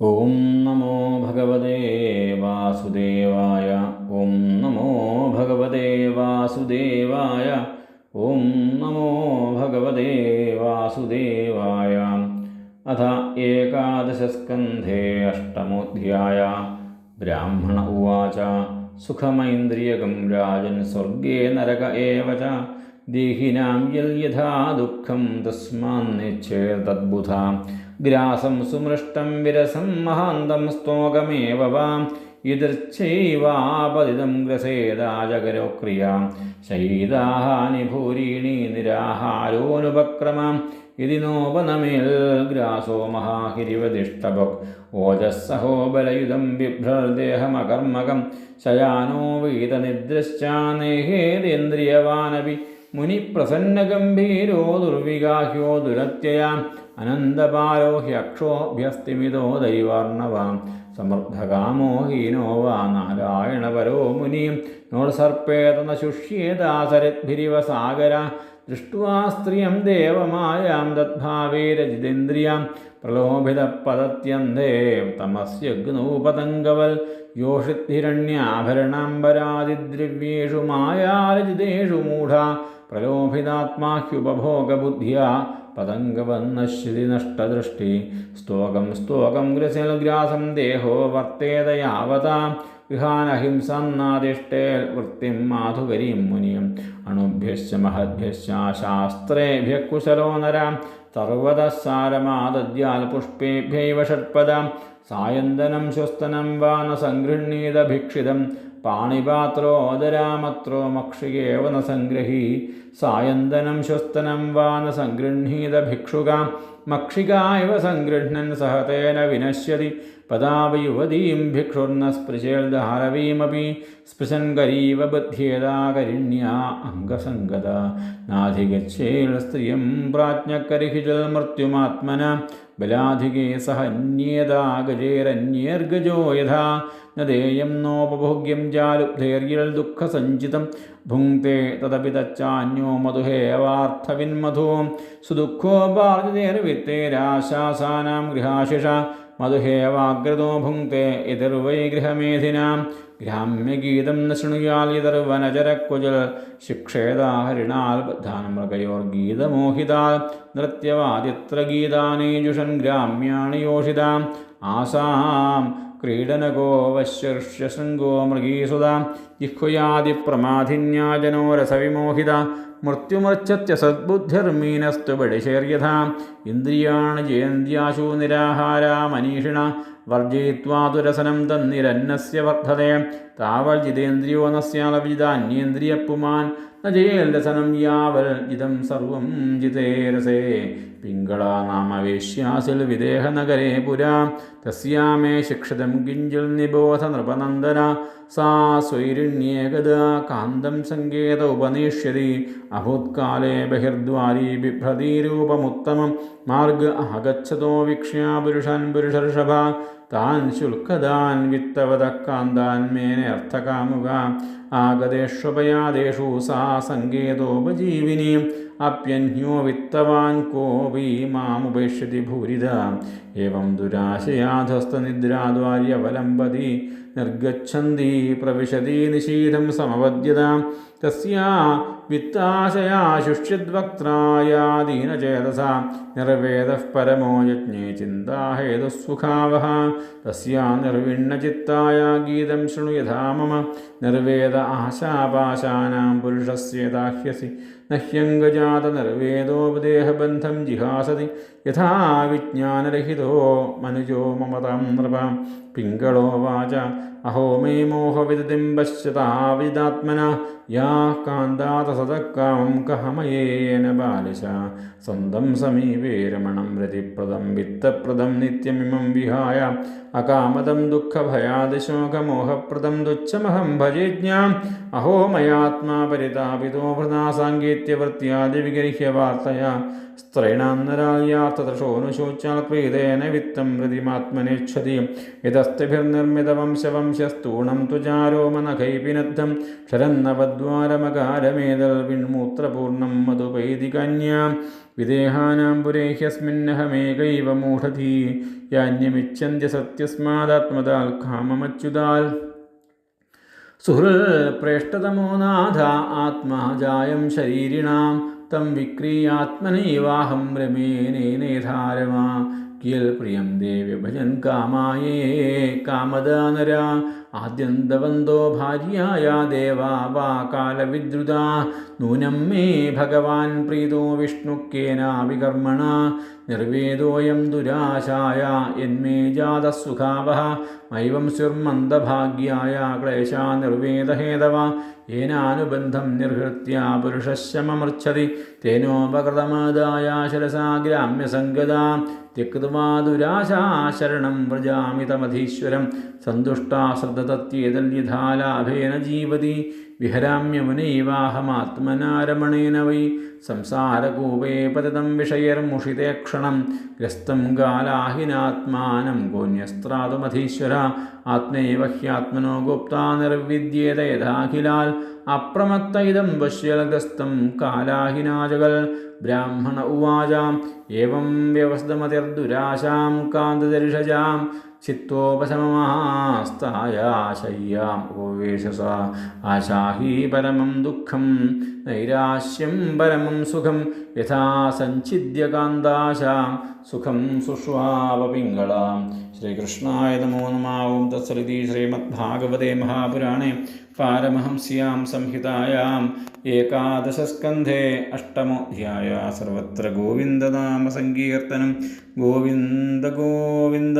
ഓം നമോ ഭഗവതേ വാസുദേവായ ഓം നമോ ഭഗവതേ വാസുദേവായ ഓം നമോ ഭഗവതേ വാസുദേവായ. അഥ ഏകാദശസ്കന്ധേ അഷ്ടമോധ്യായ. ബ്രാഹ്മണ ഉവാച സുഖമൈന്ദ്രിയകം രാജൻ സ്വർഗേ നരക ഏവ ദേഹിനാം യൽ യഥാ ദുഃഖം തസ്മാന്നേച്ഛേതദ്ബുധ ഗ്രാസം സുമൃഷ്ടം വിരസം മഹാന്തം സ്തോകമേവ വാം. യദൃച്ഛൈവാപതിതം ഗ്രസേദാജകരോ ക്രിയാം. ശൈതാഹാനി ഭൂരീണി നിരാഹാരോനുപക്രമാം. ഇതി നോപനമേൽ ഗ്രാസോ മഹാഹിരിവതിഷ്ടഭുക് ഓജസ്സഹോ ബലയുധം ബിഭ്രദേഹമകർമ്മകം. ശയാനോ വീതനിദ്രശ്ചാനേഹേതേന്ദ്രിയവാനപി മുനിപ്രസന്നഗംഭീരോ ദുർവികാഹ്യോ ദുരത്യയാം. അനന്തപാലോ ഹ്യക്ഷോഭ്യസ്തിമിതോ ദൈവർണവാം. സമർത്ഥകാമോ ഹീനോ വാ. നാരായണപരോ മുനിയും നോത്സർപ്പേത ന ശുഷ്യേതാസരദ്ഭിരിവ സാഗര. ദൃഷ്ട്വാ സ്ത്രിയം ദേവമായാം തദ്ഭാവേരജിതേന്ദ്രിയാം പ്രലോഭിതപദത്യന്തേ തമസ്യഗ്നൂപതംഗവൽ യോഷിദ്ധിരണ്യാഭരണാംബരാദിദ്രവ്യേഷു മായാരജിതേഷു മൂഢ. പ്രലോഭിതാത്മാഹ്യുപഭോഗബുദ്ധ്യാ പതംഗവന്നശ്രി നഷ്ടദൃഷ്ടി സ്തോകം സ്തോകം ഗ്രസൽഗ്രാസം ദേഹോ വർത്തേത യാവതാ. ഗൃഹാനഹിംസന്നാദിഷ്ടേൽ വൃത്തിം മാധുകരീം മുനിയും. അണുഭ്യശ്ച മഹദ്ഭ്യശ്ച ശാസ്ത്രേഭ്യ കുശലോ നരാം. സർവതസാരമാദദ്യാൽ പുഷ്പേഭ്യൈവ ഷട്പദാം സായന്തനം ശ്വസ്തനം വാ ന സംഗൃഹ്ണീത ഭിക്ഷിതം പാണിപാത്രോദരാമത്രോ മക്ഷികേവ ന സംഗ്രഹീ. സായന്തനം ശ്വസ്തനം വാ ന സംഗൃഹീത ഭിക്ഷുകാം. മക്ഷികാ ഇവ സംഗൃഹ്ണൻ സഹതേന വിനശ്യതി പദാവയുവതീം ഭിക്ഷുർന്ന സ്പൃശേൽദാരവീമപി സ്പൃശൻ കരീവ ബുദ്ധ്യേതാകരിണ്യ അംഗസംഗത നാധിഗച്ഛേൽ സ്ത്രീയം പ്രാജ്ഞക്കരിഹിജൽ മൃത്യുമാത്മന ബലാധികേ സഹന്യേതാ ഗജേരന്യേർഗജോ യഥാ നേയം നോപഭോഗ്യം ജാലുബ്ധേര്യൽ ദുഃഖസഞ്ചിതം ഭുങ്ക്തേ തദപി തച്ചാന്യോ മധുഹേവാർത്ഥവിന്മധു സുദുഃഖോ ബാർജിതേർവിത്തേരാശാസാനാം ഗൃഹാശിഷ മധുഹേവാഗ്രതോ ഭുങ്ക്തെ എതിർവൈ ഗൃഹമേധിനാം ഗ്രാമ്യഗീതം ന ശൃണുയാൽ യതർവനചരക്കുജൽ ശിക്ഷേതാ ഹരിണാൽ ബദ്ധാൻ മൃഗയോർഗീതമോഹിതാൽ നൃത്യവാദിത്ര ഗീതാനീജുഷൻ ഗ്രാമ്യാണി യോഷിതാം ആസാം ക്രീഡനകോ വശ്യർഷ്യശൃംഗോ മൃഗീസുതാം ജിഹ്വയാദിപ്രമാധിന്യാജനോ രസവിമോഹിത മൃത്യുമർച്ചത്യ സദ്ബുദ്ധിർമീനസ്തു ബടിശേർയഥാ ഇന്ദ്രിയാണി ജയന്ത്യാശു നിരാഹാരാ മനീഷിണ വർജയിത്വാതുരസനം തന്നിരന്നസ്യ വർദ്ധതേ താവൽ ജിതേന്ദ്രിയോ നസ്യാലവിജിതാന്യേന്ദ്രിയപ്പുമാൻ ന ജയേൽ രസനം യാവൽ ഇതം സർവം ജിതേരസേ. പിങ്കളാ നാമവേശ്യാസിൽ വിദേഹനഗരേ പുരാ. തസ്യാമേ ശിക്ഷിതം കിഞ്ചിൽ നിബോധ നൃപനന്ദന. സാ സ്വൈരിണ്യേകദാ കാന്തം സങ്കേത ഉപനേഷ്യതി അഭൂത്കാലേ ബഹിർദ്വാരീ ബിഭ്രതീരൂപമുത്തമം. മാർഗ അഹഗച്ഛതോ വീക്ഷ്യാ പുരുഷൻ പുരുഷർഷഭ. താൻ ശുൽക്കതാൻ വിത്തവതക്കാന്താൻ മേനെ അർത്ഥകാമുക. ആഗതേഷ്വപയാദേഷു സാ സങ്കേതോപജീവിനി അപ്യന്യോ വിത്തവാൻ കോപി മാമുപേക്ഷ്യതി ഭൂരിത. ഏവം ദുരാശയാധസ്തനിദ്രാദ്വാര്യവലംബതി നിർഗച്ഛന്തി പ്രവിശതി നിഷീധം സമവദ്യത. തസ്യാ വിത്താശയാ ശുഷ്യദ്വക്ത്രായാദീനചേതസ നിർവേദഃ പരമോ യജ്ഞേ ചിന്താഹേതുസുഖാവഹ തസ്യാ നിർവിണ്ണചിത്തായ ഗീതം ശൃണു യഥാ മമ. നിർവേദ ആശാപാശാനാം പുരുഷസ്യേതാഹ്യസി നഹ്യംഗജാത നിർവേദോപദേഹബന്ധം ജിഹാസതി യഥാ വിജ്ഞാനരഹിതോ മനുജോ മമതാം നൃപാം. പിങ്കളോ വാച. അഹോ മേ മോഹവിദിം പശ്യതാവിദാത്മന യാ കാന്താതസതക്കാം കഹമയേന ബാലിശ. സ്വന്തം സമീപേ രമണം രതിപ്രദം വിത്തപ്രദം നിത്യമിമം വിഹായ. അകാമതം ദുഃഖഭയാദിശോകമോഹപ്രദം തുച്ഛമഹം ഭജേജ്ഞാം. അഹോ മയാത്മാ പരിതാപിതോ ഭൃതാ സാങ്കേത്യവൃത്യാദിവിഗരിഹ്യ വാർത്തയാ. സ്ത്രൈണാന്നരായാർത്ഥതൃശോനുശോച്ചാൽ പ്രീതേന വിത്തം ഹൃതിമാത്മനേച്ഛതി തുചാരോമനഖൈപിനദ്ധം ക്ഷരന്നവദ്വാരമകാരമേതൽ വിൺമൂത്രപൂർണം മധുപൈതികന്യാം വിദേഹാനാം പുരേഹ്യസ്മിന്നഹമേകൈവ മൂഢധീ യാന്യമിച്ഛന്ത്യ സത്യസ്മാദാത്മതാൽ കാമമച്യുതാൽ. സുഹൃൽ പ്രേഷ്ടതമോ നാഥ ആത്മാ ജായം ശരീരിണാം. തം വിക്രീയാത്മനൈവാഹം രമേനേനേധാരമാ. കിയൽ പ്രിയം ദേവ്യ ഭജൻ കാമായേ കാമദാനര. ആദ്യന്തവന്തോ ഭാര്യായ ദേവാ വാ കാലവിദ്രുത. നൂനം മേ ഭഗവാൻ പ്രീതോ വിഷ്ണുക്കേനാവികർമ്മണ നിർവേദോയം ദുരാശായ യന്മേ ജാതസുഖാവഹ മൈവം സ്യുർമന്ദഭാഗ്യായ ക്ലേശാ നിർവേദഹേതവ येनानुबन्धं निर्हृत्य पुरुषशममर्च्छति तेनोपकृतमादाय शिरसा ग्राम्यसङ्गदां त्यक्त्वा दुराशा शरणं व्रजामि तमधीश्वरं सन्तुष्टा श्रद्धतत्येतल्यथा लाभेन जीवति വിഹരാമ്യമുനൈവാഹമാത്മനാരമണേന വൈ സംസാരകൂപേ പതിതം വിഷയർമുഷിതേ ക്ഷണം. ഗ്രസ്തം കാലാഹിനാത്മാനം ഗോന്യസ്ത്രാതുമധീശ്വര. ആത്മേവ ഹ്യാത്മനോ ഗുപ്ത നിർവിദ്യേത യഥാഖിലാൽ. അപ്രമത്ത ഇതം പശ്യലഗ്രസ്തം കാലാഹിനാജകൾ ബ്രാഹ്മണ ഉവാചാം. ഏവം വ്യവസ്ഥമതിർദുരാശാം കാന്തദർഷജാം ചിത്തോപശമമാസ്തായാശയ്യാം ഉപവേശസ. ആശാഹി പരമം ദുഃഖം നൈരാശ്യം പരമം സുഖം യഥാ സഞ്ചിദ്യകാന്താശാം സുഖം സുഷ്വാപപിംഗളാം. ശ്രീകൃഷ്ണായ നമോ നമാവും തത്സരിതി ശ്രീമദ്ഭാഗവതേ മഹാപുരാണേ. പാരമഹംസ്യാം സംഹിതായാം ഏകാദശസ്കന്ധേ അഷ്ടമോധ്യായ. സർവത്ര ഗോവിന്ദനാമസങ്കീർത്തനം ഗോവിന്ദ ഗോവിന്ദ.